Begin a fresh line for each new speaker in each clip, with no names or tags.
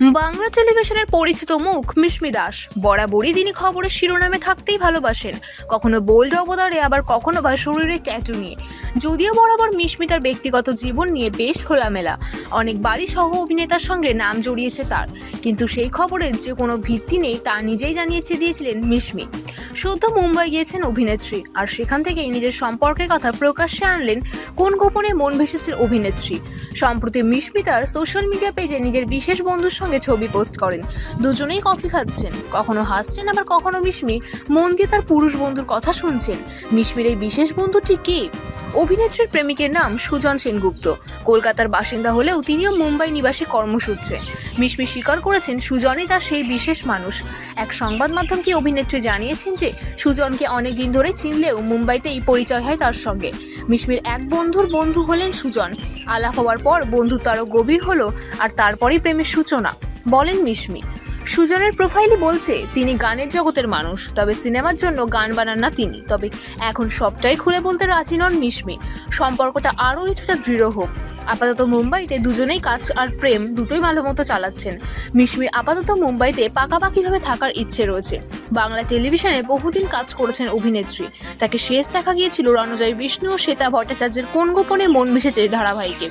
বাংলা টেলিভিশনের পরিচিত মুখ মিশমি দাস। বরাবরই তিনি খবরের শিরোনামে থাকতেই ভালোবাসেন। কখনো বোল্ড অবদারে আবার কখনো বা শরীরে ট্যাটু নিয়ে। যদিও বরাবর মিশমি তার ব্যক্তিগত জীবন নিয়ে বেশ খোলামেলা। অনেক বাড়ি সহ অভিনেতার সঙ্গে নাম জড়িয়েছে তার। কিন্তু সেই খবরের যে কোনো ভিত্তি নেই, তা নিজেই জানিয়েছে দিয়েছিলেন মিশমি। সদ্য মুম্বাই গিয়েছেন অভিনেত্রী। আর সেখান থেকেই নিজের সম্পর্কের কথা প্রকাশ্যে আনলেন কোন গোপনে মন ভেসেছে অভিনেত্রী। সম্প্রতি মিশমিতার সোশ্যাল মিডিয়া পেজে নিজের বিশেষ বন্ধুর সঙ্গে ছবি পোস্ট করেন। দুজনেই কফি খাচ্ছেন। কখনো হাসছেন, আবার কখনো মিশমি মন দিয়ে তার পুরুষ বন্ধুর কথা শুনছেন। মিশমির এই বিশেষ বন্ধুটি কে? অভিনেত্রীর প্রেমিকের নাম সুজন সেনগুপ্ত। কলকাতার বাসিন্দা হলেও তিনিও মুম্বাই নিবাসী কর্মসূত্রে। মিশমি স্বীকার করেছেন সুজনই তার সেই বিশেষ মানুষ। এক সংবাদ মাধ্যমকে অভিনেত্রী জানিয়েছেন যে, সুজনকে অনেক দিন ধরে চিনলেও মুম্বাইতে এই পরিচয় হয় তার সঙ্গে। মিশমির এক বন্ধুর বন্ধু হলেন সুজন। আলাপ হওয়ার পর বন্ধুত্ব আরও গভীর হলো আর তারপরেই প্রেমের সূচনা। বলেন মিশমি সুজনের প্রোফাইলই বলছে, তিনি গানের জগতের মানুষ, তবে সিনেমার জন্য গান বানান না তিনি। তবে এখন সবটাই খুলে বলতে রাজি নন মিশমি। সম্পর্কটা আরও কিছুটা দৃঢ় হোক। আপাতত মুম্বাইতে দুজনেই কাজ আর প্রেম দুটোই ভালো মতো চালাচ্ছেন। মিশমির আপাতত মুম্বাইতে পাকাপাকিভাবে থাকার ইচ্ছে রয়েছে। বাংলা টেলিভিশনে বহুদিন কাজ করেছেন অভিনেত্রী। তাকে শেষ দেখা গিয়েছিল রণজয়, বিষ্ণু ও শ্বেতা ভট্টাচার্যের কোন গোপনে মন মিশেছে ধারাবাহিকে।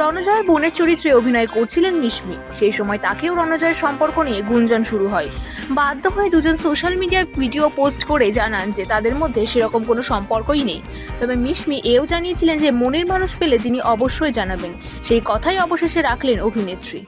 রণজয়ের বোনের চরিত্রে অভিনয় করছিলেন মিশমি। সেই সময় তাকেও রণজয়ের সম্পর্ক নিয়ে গুঞ্জন শুরু হয়। বাধ্য হয়ে দুজন সোশ্যাল মিডিয়ায় ভিডিও পোস্ট করে জানান যে তাদের মধ্যে সেরকম কোনো সম্পর্কই নেই। তবে মিশমি এও জানিয়েছিলেন যে মনের মানুষ পেলে তিনি অবশ্যই জানাবেন। সেই কথাই অবশেষে রাখলেন অভিনেত্রী।